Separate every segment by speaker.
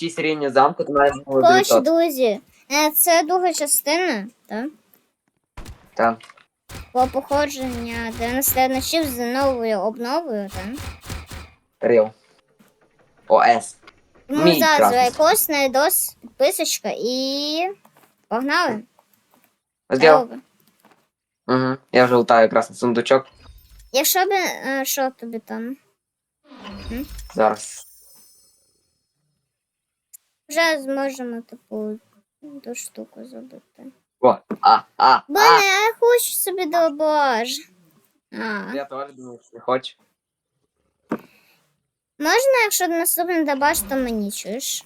Speaker 1: 6 рівня замку, то має було
Speaker 2: Коротше,
Speaker 1: 900.
Speaker 2: друзі, е, це друга частина, так?
Speaker 1: Так.
Speaker 2: Про походження 90 ночів з новою обновою, так?
Speaker 1: Ріл. ОС. Мій
Speaker 2: зараз
Speaker 1: красний.
Speaker 2: лайкос, найдос, підписочка і погнали.
Speaker 1: Зділ. Угу. Я вже лутаю на сундучок.
Speaker 2: Якщо би, е, що тобі там?
Speaker 1: Зараз.
Speaker 2: Вже зможемо таку ту штуку зробити.
Speaker 1: О, а, а,
Speaker 2: Бо
Speaker 1: а.
Speaker 2: не я хочу собі добож. А.
Speaker 1: Я теж думаю, що не хочу.
Speaker 2: Можна, якщо наступний добаш, то мені чуєш?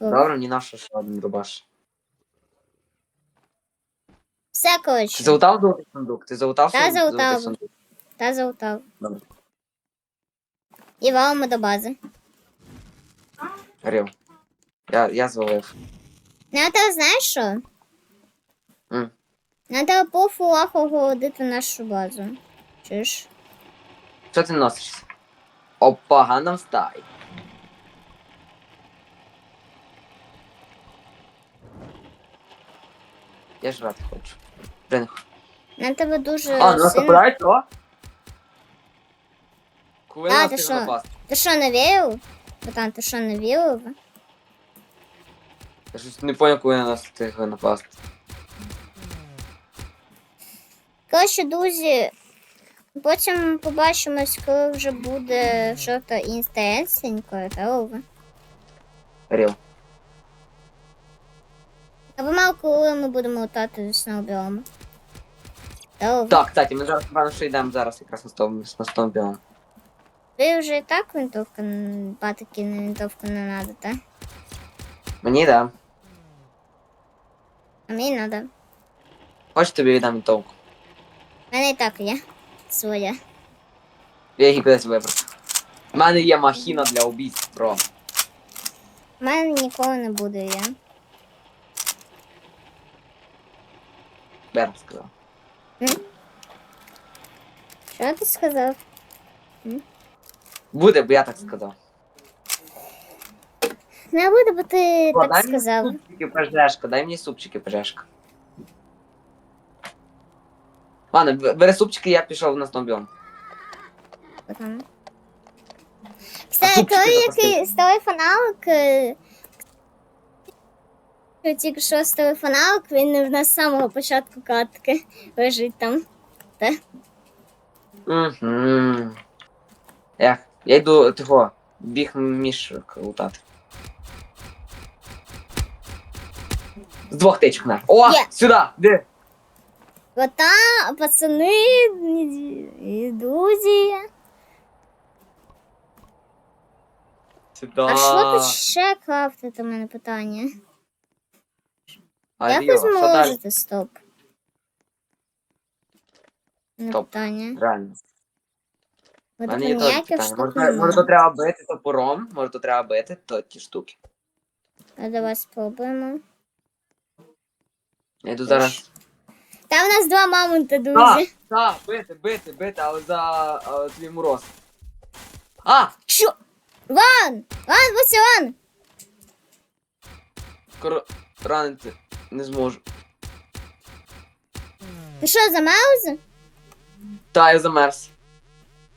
Speaker 1: Добре, ні на що ще один добаш.
Speaker 2: Все,
Speaker 1: Ти
Speaker 2: коротше.
Speaker 1: залутав золотий сундук? Ти залутав
Speaker 2: Та,
Speaker 1: сундук?
Speaker 2: залутав.
Speaker 1: золотий сундук?
Speaker 2: Та залутав.
Speaker 1: Добре.
Speaker 2: І валимо до бази.
Speaker 1: Ріл. Я, я звалив.
Speaker 2: Надо, знаєш що?
Speaker 1: М.
Speaker 2: Надо по фулаху голодити нашу базу. Чуєш?
Speaker 1: Що ти носишся? Опа, Gangnam Style. Я жрати хочу. Блин.
Speaker 2: На тебе дуже
Speaker 1: А, ну нас
Speaker 2: сильно...
Speaker 1: нападають. Коли
Speaker 2: А, ти
Speaker 1: ти
Speaker 2: що? Ти що, не вірив? Братан, ти що, не вірив?
Speaker 1: Я щось не поняв, коли на нас встигли напасти.
Speaker 2: Коротше, друзі, потім побачимось, коли вже буде щось інстаенсеньке, та over.
Speaker 1: Ріл.
Speaker 2: Або мало коли ми будемо лутати з. Та over.
Speaker 1: Так, кстати, ми зараз напевно, що йдемо зараз якраз на стовп на стовп біом.
Speaker 2: Ви вже і так винтовка, патики на винтовку не надо, так?
Speaker 1: Мені да.
Speaker 2: А мені надо.
Speaker 1: Хоч тобі віддам вінтовку.
Speaker 2: У мене і так є своя.
Speaker 1: Я її кудись вибрав. У мене є махіна для убійств, бро.
Speaker 2: У мене ніколи не буде я.
Speaker 1: Бер сказав.
Speaker 2: Що ти сказав?
Speaker 1: Буде, бо я так сказав.
Speaker 2: Не буде, бо ти
Speaker 1: О,
Speaker 2: так
Speaker 1: дай мені супчики пожешка, дай мені супчики пожешка. Ладно, б- бери супчики, я пішов на стомбіон.
Speaker 2: Потім. Кстати,
Speaker 1: супчики
Speaker 2: той, який з телефоналок, е, що тільки що з телефоналок, він в нас з самого початку катки лежить там.
Speaker 1: Угу. Ех, я йду того, біг мішок лутати. З двох тичок на. О!
Speaker 2: Є.
Speaker 1: Сюди! Де?
Speaker 2: Пацани, і друзі.
Speaker 1: Сюди.
Speaker 2: А що тут ще крафтити, у мене питання? Як ви
Speaker 1: що далі?
Speaker 2: зможете стоп?
Speaker 1: Стоп.
Speaker 2: питання.
Speaker 1: Реально. У мене
Speaker 2: тут
Speaker 1: є теж
Speaker 2: ніяких
Speaker 1: питання.
Speaker 2: штук
Speaker 1: Може, може,
Speaker 2: немає.
Speaker 1: то треба бити топором, може то треба бити, то ті штуки.
Speaker 2: А давай спробуємо.
Speaker 1: Я йду зараз.
Speaker 2: Та в нас два мамонти,
Speaker 1: Так,
Speaker 2: друзі.
Speaker 1: так, бити, бити, бити, але за а, твій мороз. А!
Speaker 2: Що? Ван! Ван, будь ван!
Speaker 1: Скоро ранити не зможу.
Speaker 2: Ти що, замерз?
Speaker 1: Та, я замерз.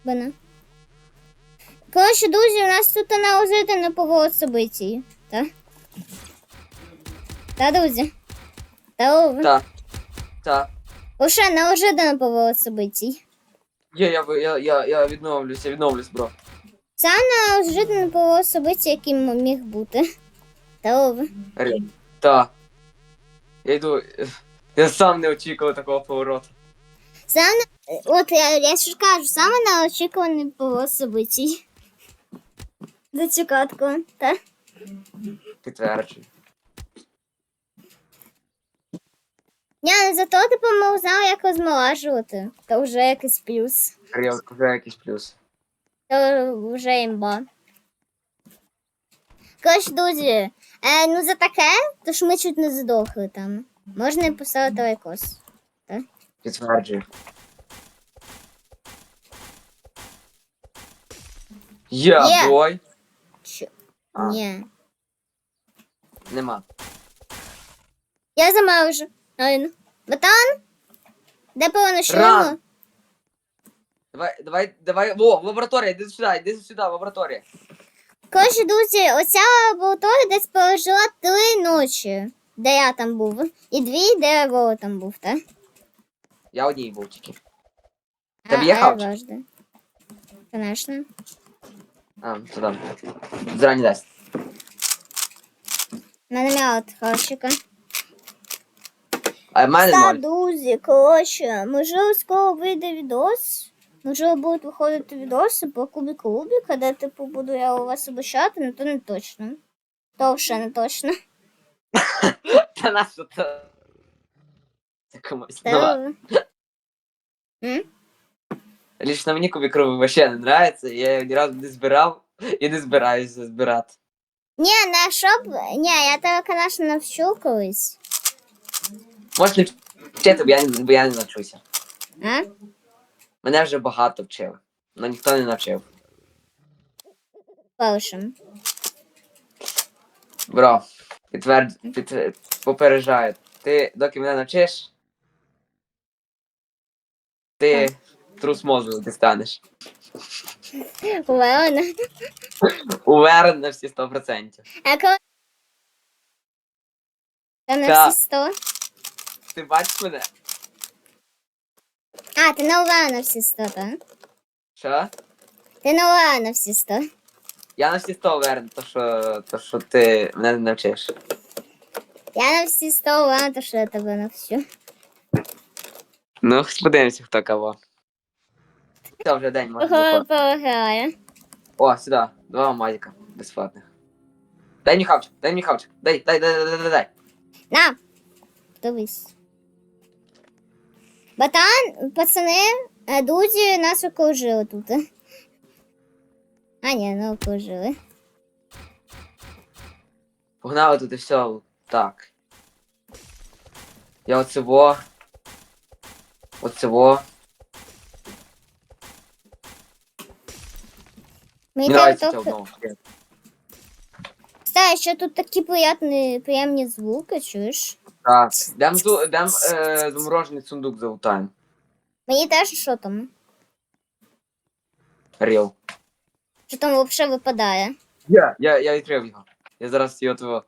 Speaker 2: Бана. Коротше, друзі, у нас тут неожиданний поворот событий. Так? Та, друзі. Та, ове.
Speaker 1: Та. Та.
Speaker 2: Лише неожиданний поворот событий.
Speaker 1: Є, я, ви- я, я, я відновлюсь, я відновлюсь, бро.
Speaker 2: Це неожиданний поворот событий, яким міг бути. Та, ове.
Speaker 1: Ре- Та. Я йду. Я сам не очікував такого повороту.
Speaker 2: Саме, от я, я ж кажу, саме неочікуваний поворот событий. За цю катку, так?
Speaker 1: Підтверджую.
Speaker 2: Я не зато ми узнали, як розмолажувати. То вже якийсь плюс.
Speaker 1: Ріл, вже якийсь плюс.
Speaker 2: То вже імба. Коротше, друзі, е, ну за таке, то ж ми чуть не задохли там. Можна і поставити лайкос.
Speaker 1: Підтверджую. Я
Speaker 2: Є.
Speaker 1: бой.
Speaker 2: Чо?
Speaker 1: А.
Speaker 2: Ні.
Speaker 1: Нема.
Speaker 2: Я замовжу. Ой, Ботан? Де шуму?
Speaker 1: Ран. Давай, давай, давай. Во, лабораторія, іди сюди, іди сюди, лабораторія.
Speaker 2: Коротше, друзі, оця лабораторія десь пережила три ночі, де я там був. І дві, де Вова там був, так?
Speaker 1: Я одній був тільки. Тебе є хавчик?
Speaker 2: завжди. Конечно.
Speaker 1: А, туди. Зрані дасть.
Speaker 2: У мене м'яла от хавчика.
Speaker 1: А в мене
Speaker 2: Та,
Speaker 1: ноль.
Speaker 2: друзі, коротше, можливо, скоро вийде відос. Можливо, будуть виходити відоси по кубіку Рубіка, де типу буду я у вас обучати, але то не точно. То вже не точно.
Speaker 1: Та на що це? Комусь. Ну, ладно.
Speaker 2: Та... М?
Speaker 1: Лично мені кубик Рубик вообще не нравится. Я його ні разу не збирав і не збираюся збирати.
Speaker 2: Ні, не щоб. Ні, я тебе, звісно, навчу колись.
Speaker 1: Можеш не вчити, бо я, бо я не навчуся.
Speaker 2: А?
Speaker 1: Мене вже багато вчили, але ніхто не навчив.
Speaker 2: Першим.
Speaker 1: Бро, підтверд... під... попереджаю. Ти доки мене навчиш, ти трус мозку дістанеш.
Speaker 2: Ладно.
Speaker 1: Уверен на всі 100%.
Speaker 2: А коли... Там на
Speaker 1: Так.
Speaker 2: всі сто?
Speaker 1: Ти бачиш мене?
Speaker 2: А, ти на на всі сто, так?
Speaker 1: Що?
Speaker 2: Ти на на всі сто.
Speaker 1: Я на всі 100 уверен, то що, то, що ти мене не навчиш.
Speaker 2: Я на всі сто ура, то що я тебе навчу.
Speaker 1: Ну, подивимося, хто кого. Все, вже день можна
Speaker 2: Кого
Speaker 1: виходити. О, сюди. Два мазика безплатних. Дай мені хавчик, дай мені хавчик. Дай, дай, дай, дай, дай, дай.
Speaker 2: На! Дивись. Батан, пацани, е, друзі нас окружили тут. А, ні, не окружили.
Speaker 1: Погнали тут і все. Так. Я оцево. Оцево.
Speaker 2: Мені
Speaker 1: Мені
Speaker 2: треба
Speaker 1: нравится
Speaker 2: трохи...
Speaker 1: цього одного.
Speaker 2: Кстати, що тут такі приятні, приємні звуки, чуєш?
Speaker 1: Так. Дам, зу- дам е, заморожений сундук залутаємо.
Speaker 2: Мені теж що там?
Speaker 1: Ріл.
Speaker 2: Що там взагалі випадає?
Speaker 1: Я, я, я відкрив його. Я зараз його твого.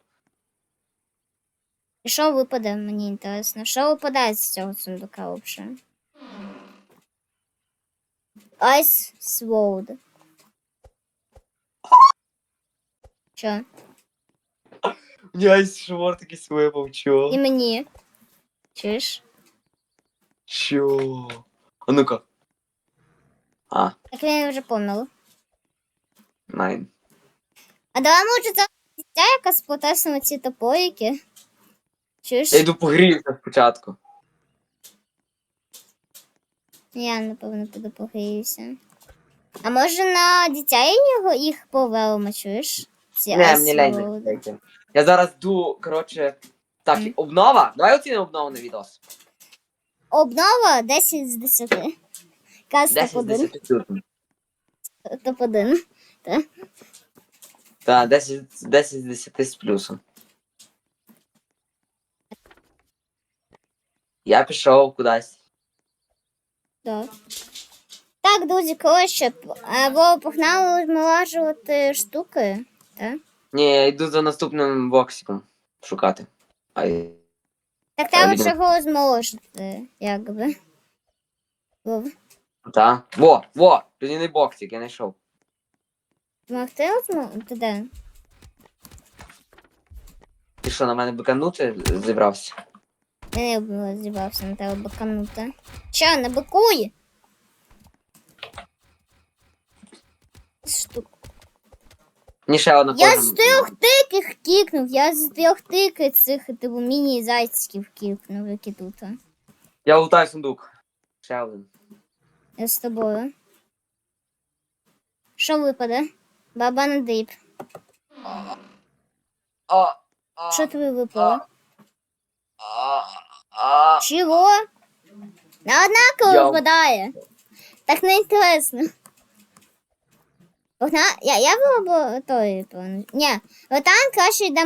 Speaker 2: І що випаде, мені інтересно. Що випадає з цього сундука взагалі? Ice Sword. Що?
Speaker 1: Я швор такий випав, чо?
Speaker 2: І мені. Чуєш?
Speaker 1: Чо? А ну-ка. А,
Speaker 2: Так він вже помило.
Speaker 1: найн.
Speaker 2: А давай може це дитя, яка сплетає ці топорики. Чуєш?
Speaker 1: Я йду погріюся спочатку.
Speaker 2: Я, напевно, піду погріюся. А може на дитя його їх повелимо, чуєш? Ці
Speaker 1: Не, мені лень зайти. Я зараз йду, коротше. Так,
Speaker 2: Мгм.
Speaker 1: обнова? Давай оцінимо обнову на відос.
Speaker 2: Обнова 10 з 10. Каз
Speaker 1: 10 з
Speaker 2: топ-1.
Speaker 1: 10 плюсом.
Speaker 2: Топ-1.
Speaker 1: Так, 10, 10 з 10 з плюсом. Я пішов кудись.
Speaker 2: Так. Так, друзі, коротше, п- Вова погнали змолажувати штуки. Так?
Speaker 1: Ні, я йду за наступним боксиком шукати. Ай.
Speaker 2: Так треба
Speaker 1: видимо.
Speaker 2: чого змолажити, якби. Вов,
Speaker 1: Та. Во, во! Людяний боксик, я знайшов.
Speaker 2: Могти змолити? де?
Speaker 1: Ти що, на мене биканути зібрався?
Speaker 2: Я не було зібрався на тебе баканути. Що, не бикуй? Штук.
Speaker 1: Мені ще одна
Speaker 2: Я з трьох тиких кікнув, я з трьох тики цих типу міні-зайцьків кікнув, які тут.
Speaker 1: Я лутаю сундук. Ще один.
Speaker 2: Я з тобою. Що випаде? Баба на дип. Що тобі випало? Чого? На однаково
Speaker 1: Я-
Speaker 2: випадає. Так не інтересно. Погна... Я, я була б той. Ні, отан краще йдемо